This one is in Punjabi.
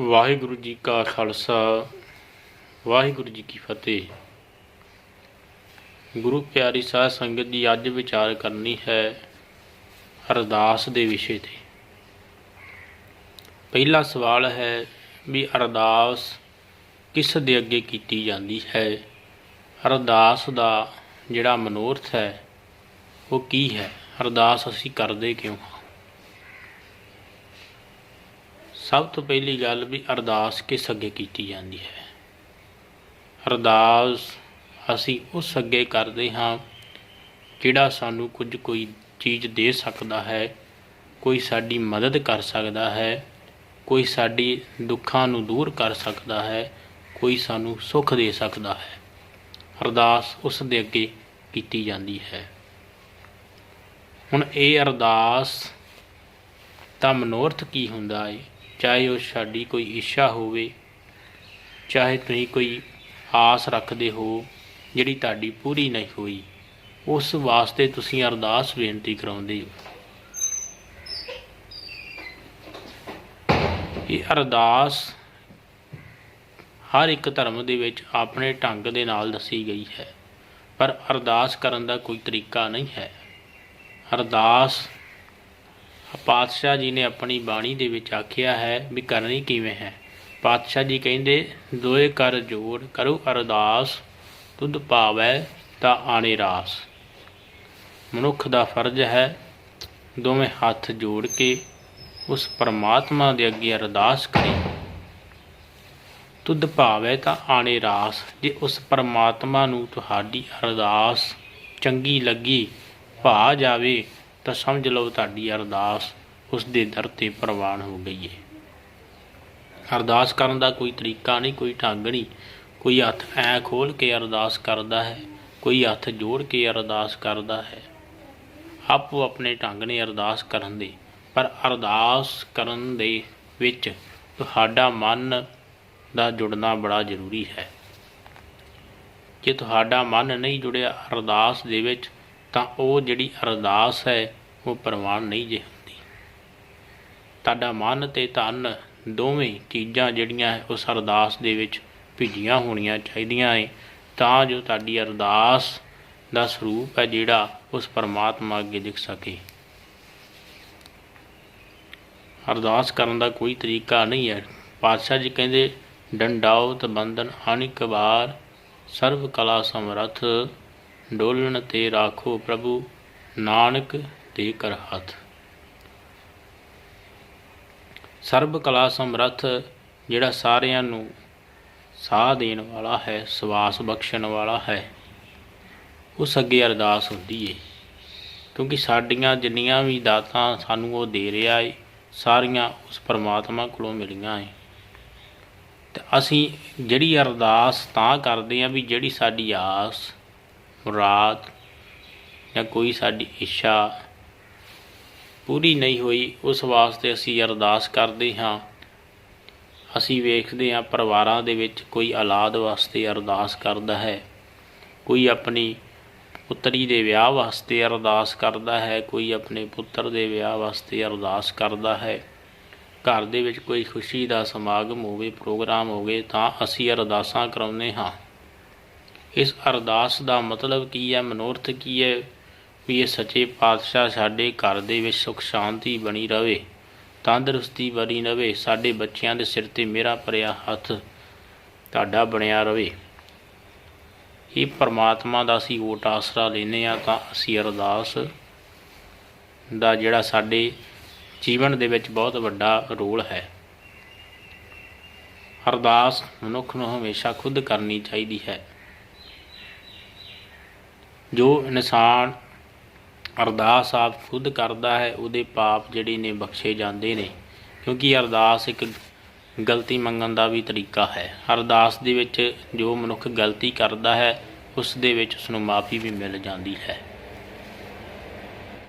ਵਾਹਿਗੁਰੂ ਜੀ ਕਾ ਖਾਲਸਾ, ਵਾਹਿਗੁਰੂ ਜੀ ਕੀ ਫਤਿਹ। ਗੁਰੂ ਪਿਆਰੀ ਸਾਧ ਸੰਗਤ ਜੀ, ਅੱਜ ਵਿਚਾਰ ਕਰਨੀ ਹੈ ਅਰਦਾਸ ਦੇ ਵਿਸ਼ੇ ਤੇ। ਪਹਿਲਾ ਸਵਾਲ ਹੈ ਵੀ ਅਰਦਾਸ ਕਿਸ ਦੇ ਅੱਗੇ ਕੀਤੀ ਜਾਂਦੀ ਹੈ? ਅਰਦਾਸ ਦਾ ਜਿਹੜਾ ਮਨੋਰਥ ਹੈ, ਉਹ ਕੀ ਹੈ? ਅਰਦਾਸ ਅਸੀਂ ਕਰਦੇ ਕਿਉਂ ਹਾਂ ਸਭ ਤੋਂ ਪਹਿਲੀ ਗੱਲ ਵੀ ਅਰਦਾਸ ਕਿਸ ਅੱਗੇ ਕੀਤੀ ਜਾਂਦੀ ਹੈ? ਅਰਦਾਸ ਅਸੀਂ ਉਸ ਅੱਗੇ ਕਰਦੇ ਹਾਂ ਜਿਹੜਾ ਸਾਨੂੰ ਕੁਝ ਕੋਈ ਚੀਜ਼ ਦੇ ਸਕਦਾ ਹੈ, ਕੋਈ ਸਾਡੀ ਮਦਦ ਕਰ ਸਕਦਾ ਹੈ, ਕੋਈ ਸਾਡੀ ਦੁੱਖਾਂ ਨੂੰ ਦੂਰ ਕਰ ਸਕਦਾ ਹੈ, ਕੋਈ ਸਾਨੂੰ ਸੁੱਖ ਦੇ ਸਕਦਾ ਹੈ। ਅਰਦਾਸ ਉਸ ਦੇ ਅੱਗੇ ਕੀਤੀ ਜਾਂਦੀ ਹੈ। ਹੁਣ ਇਹ ਅਰਦਾਸ ਦਾ ਮਨੋਰਥ ਕੀ ਹੁੰਦਾ ਹੈ ਚਾਹੇ ਉਹ ਸਾਡੀ ਕੋਈ ਇੱਛਾ ਹੋਵੇ, ਚਾਹੇ ਤੁਸੀਂ ਕੋਈ ਆਸ ਰੱਖਦੇ ਹੋ ਜਿਹੜੀ ਤੁਹਾਡੀ ਪੂਰੀ ਨਹੀਂ ਹੋਈ, ਉਸ ਵਾਸਤੇ ਤੁਸੀਂ ਅਰਦਾਸ ਬੇਨਤੀ ਕਰਾਉਂਦੇ ਹੋ। ਇਹ ਅਰਦਾਸ ਹਰ ਇੱਕ ਧਰਮ ਦੇ ਵਿੱਚ ਆਪਣੇ ਢੰਗ ਦੇ ਨਾਲ ਦੱਸੀ ਗਈ ਹੈ, ਪਰ ਅਰਦਾਸ ਕਰਨ ਦਾ ਕੋਈ ਤਰੀਕਾ ਨਹੀਂ ਹੈ। ਅਰਦਾਸ ਪਾਤਸ਼ਾਹ ਜੀ ਨੇ ਆਪਣੀ ਬਾਣੀ ਦੇ ਵਿੱਚ ਆਖਿਆ ਹੈ ਵੀ ਕਰਨੀ ਕਿਵੇਂ ਹੈ। ਪਾਤਸ਼ਾਹ ਜੀ ਕਹਿੰਦੇ, ਦੋਏ ਕਰ ਜੋੜ ਕਰੋ ਅਰਦਾਸ, ਤੁਧ ਭਾਵੈ ਤਾਂ ਆਣੇ ਰਾਸ। ਮਨੁੱਖ ਦਾ ਫਰਜ਼ ਹੈ ਦੋਵੇਂ ਹੱਥ ਜੋੜ ਕੇ ਉਸ ਪਰਮਾਤਮਾ ਦੇ ਅੱਗੇ ਅਰਦਾਸ ਕਰੇ। ਤੁਧ ਭਾਵੈ ਤਾਂ ਆਣੇ ਰਾਸ, ਜੇ ਉਸ ਪਰਮਾਤਮਾ ਨੂੰ ਤੁਹਾਡੀ ਅਰਦਾਸ ਚੰਗੀ ਲੱਗੀ, ਭਾ ਜਾਵੇ ਤਾਂ ਸਮਝ ਲਓ ਤੁਹਾਡੀ ਅਰਦਾਸ ਉਸ ਦੇ ਦਰ ਤੇ ਪ੍ਰਵਾਨ ਹੋ ਗਈ ਹੈ ਅਰਦਾਸ ਕਰਨ ਦਾ ਕੋਈ ਤਰੀਕਾ ਨਹੀਂ, ਕੋਈ ਢੰਗ ਨਹੀਂ। ਕੋਈ ਹੱਥ ਐ ਖੋਲ ਕੇ ਅਰਦਾਸ ਕਰਦਾ ਹੈ, ਕੋਈ ਹੱਥ ਜੋੜ ਕੇ ਅਰਦਾਸ ਕਰਦਾ ਹੈ। ਆਪੋ ਆਪਣੇ ਢੰਗ ਨੇ ਅਰਦਾਸ ਕਰਨ ਦੇ, ਪਰ ਅਰਦਾਸ ਕਰਨ ਦੇ ਵਿੱਚ ਤੁਹਾਡਾ ਮਨ ਦਾ ਜੁੜਨਾ ਬੜਾ ਜ਼ਰੂਰੀ ਹੈ। ਜੇ ਤੁਹਾਡਾ ਮਨ ਨਹੀਂ ਜੁੜਿਆ ਅਰਦਾਸ ਦੇ ਵਿੱਚ ਤਾਂ ਉਹ ਜਿਹੜੀ ਅਰਦਾਸ ਹੈ, ਉਹ ਪ੍ਰਵਾਨ ਨਹੀਂ ਜੇ ਹੁੰਦੀ। ਤੁਹਾਡਾ ਮਨ ਤੇ ਤਨ ਦੋਵੇਂ ਚੀਜ਼ਾਂ ਜਿਹੜੀਆਂ ਉਸ ਅਰਦਾਸ ਦੇ ਵਿੱਚ ਭਿੱਜੀਆਂ ਹੋਣੀਆਂ ਚਾਹੀਦੀਆਂ ਏ। ਤਾਂ ਜੋ ਤੁਹਾਡੀ ਅਰਦਾਸ ਦਾ ਸਰੂਪ ਹੈ, ਜਿਹੜਾ ਉਸ ਪਰਮਾਤਮਾ ਅੱਗੇ ਦਿਖ ਸਕੇ। ਅਰਦਾਸ ਕਰਨ ਦਾ ਕੋਈ ਤਰੀਕਾ ਨਹੀਂ ਹੈ। ਪਾਤਸ਼ਾਹ ਜੀ ਕਹਿੰਦੇ, ਡੰਡਾਉਤ ਬੰਧਨ ਅਨਿਕ ਵਾਰ, ਸਰਵ ਕਲਾ ਸਮਰਥ ਡੋਲਣ ਤੇ ਰਾਖੋ ਪ੍ਰਭੂ, ਨਾਨਕ ਤੇ ਕਰ ਹੱਥ। ਸਰਬ ਕਲਾ ਸਮਰੱਥ, ਜਿਹੜਾ ਸਾਰਿਆਂ ਨੂੰ ਸਾਹ ਦੇਣ ਵਾਲਾ ਹੈ, ਸਵਾਸ ਬਖਸ਼ਣ ਵਾਲਾ ਹੈ, ਉਸ ਅੱਗੇ ਅਰਦਾਸ ਹੁੰਦੀ ਏ। ਕਿਉਂਕਿ ਸਾਡੀਆਂ ਜਿੰਨੀਆਂ ਵੀ ਦਾਤਾਂ ਸਾਨੂੰ ਉਹ ਦੇ ਰਿਹਾ ਏ, ਸਾਰੀਆਂ ਉਸ ਪਰਮਾਤਮਾ ਕੋਲੋਂ ਮਿਲੀਆਂ ਏ। ਤੇ ਅਸੀਂ ਜਿਹੜੀ ਅਰਦਾਸ ਤਾਂ ਕਰਦੇ ਆ ਵੀ ਜਿਹੜੀ ਸਾਡੀ ਆਸ ਮੁਰਾਦ ਜਾਂ ਕੋਈ ਸਾਡੀ ਇੱਛਾ ਪੂਰੀ ਨਹੀਂ ਹੋਈ, ਉਸ ਵਾਸਤੇ ਅਸੀਂ ਅਰਦਾਸ ਕਰਦੇ ਹਾਂ। ਅਸੀਂ ਵੇਖਦੇ ਹਾਂ ਪਰਿਵਾਰਾਂ ਦੇ ਵਿੱਚ ਕੋਈ ਔਲਾਦ ਵਾਸਤੇ ਅਰਦਾਸ ਕਰਦਾ ਹੈ। ਕੋਈ ਆਪਣੀ ਪੁੱਤਰੀ ਦੇ ਵਿਆਹ ਵਾਸਤੇ ਅਰਦਾਸ ਕਰਦਾ ਹੈ, ਕੋਈ ਆਪਣੇ ਪੁੱਤਰ ਦੇ ਵਿਆਹ ਵਾਸਤੇ ਅਰਦਾਸ ਕਰਦਾ ਹੈ। ਘਰ ਦੇ ਵਿੱਚ ਕੋਈ ਖੁਸ਼ੀ ਦਾ ਸਮਾਗਮ ਹੋਵੇ, ਪ੍ਰੋਗਰਾਮ ਹੋਵੇ, ਤਾਂ ਅਸੀਂ ਅਰਦਾਸਾਂ ਕਰਾਉਂਦੇ ਹਾਂ। ਇਸ ਅਰਦਾਸ ਦਾ ਮਤਲਬ ਕੀ ਹੈ, ਮਨੋਰਥ ਕੀ ਹੈ ਵੀ ਇਹ ਸੱਚੇ ਪਾਤਸ਼ਾਹ ਸਾਡੇ ਘਰ ਦੇ ਵਿੱਚ ਸੁਖ ਸ਼ਾਂਤੀ ਬਣੀ ਰਵੇ, ਤੰਦਰੁਸਤੀ ਬਣੀ ਰਵੇ, ਸਾਡੇ ਬੱਚਿਆਂ ਦੇ ਸਿਰ ਤੇ ਮੇਰਾ ਭਰਿਆ ਹੱਥ ਤੁਹਾਡਾ ਬਣਿਆ ਰਵੇ। ਇਹ ਪਰਮਾਤਮਾ ਦਾ ਅਸੀਂ ਓਟ ਆਸਰਾ ਲੈਨੇ ਆ ਤਾਂ ਅਸੀਂ ਅਰਦਾਸ ਦਾ ਜਿਹੜਾ ਸਾਡੇ ਜੀਵਨ ਦੇ ਵਿੱਚ ਬਹੁਤ ਵੱਡਾ ਰੋਲ ਹੈ। ਅਰਦਾਸ ਮਨੁੱਖ ਨੂੰ ਹਮੇਸ਼ਾ ਖੁਦ ਕਰਨੀ ਚਾਹੀਦੀ ਹੈ। ਜੋ ਇਨਸਾਨ ਅਰਦਾਸ ਆਪ ਖੁਦ ਕਰਦਾ ਹੈ, ਉਹਦੇ ਪਾਪ ਜਿਹੜੇ ਨੇ ਬਖਸ਼ੇ ਜਾਂਦੇ ਨੇ। ਕਿਉਂਕਿ ਅਰਦਾਸ ਇੱਕ ਗਲਤੀ ਮੰਗਣ ਦਾ ਵੀ ਤਰੀਕਾ ਹੈ। ਅਰਦਾਸ ਦੇ ਵਿੱਚ ਜੋ ਮਨੁੱਖ ਗਲਤੀ ਕਰਦਾ ਹੈ, ਉਸ ਦੇ ਵਿੱਚ ਉਸ ਨੂੰ ਮਾਫੀ ਵੀ ਮਿਲ ਜਾਂਦੀ ਹੈ।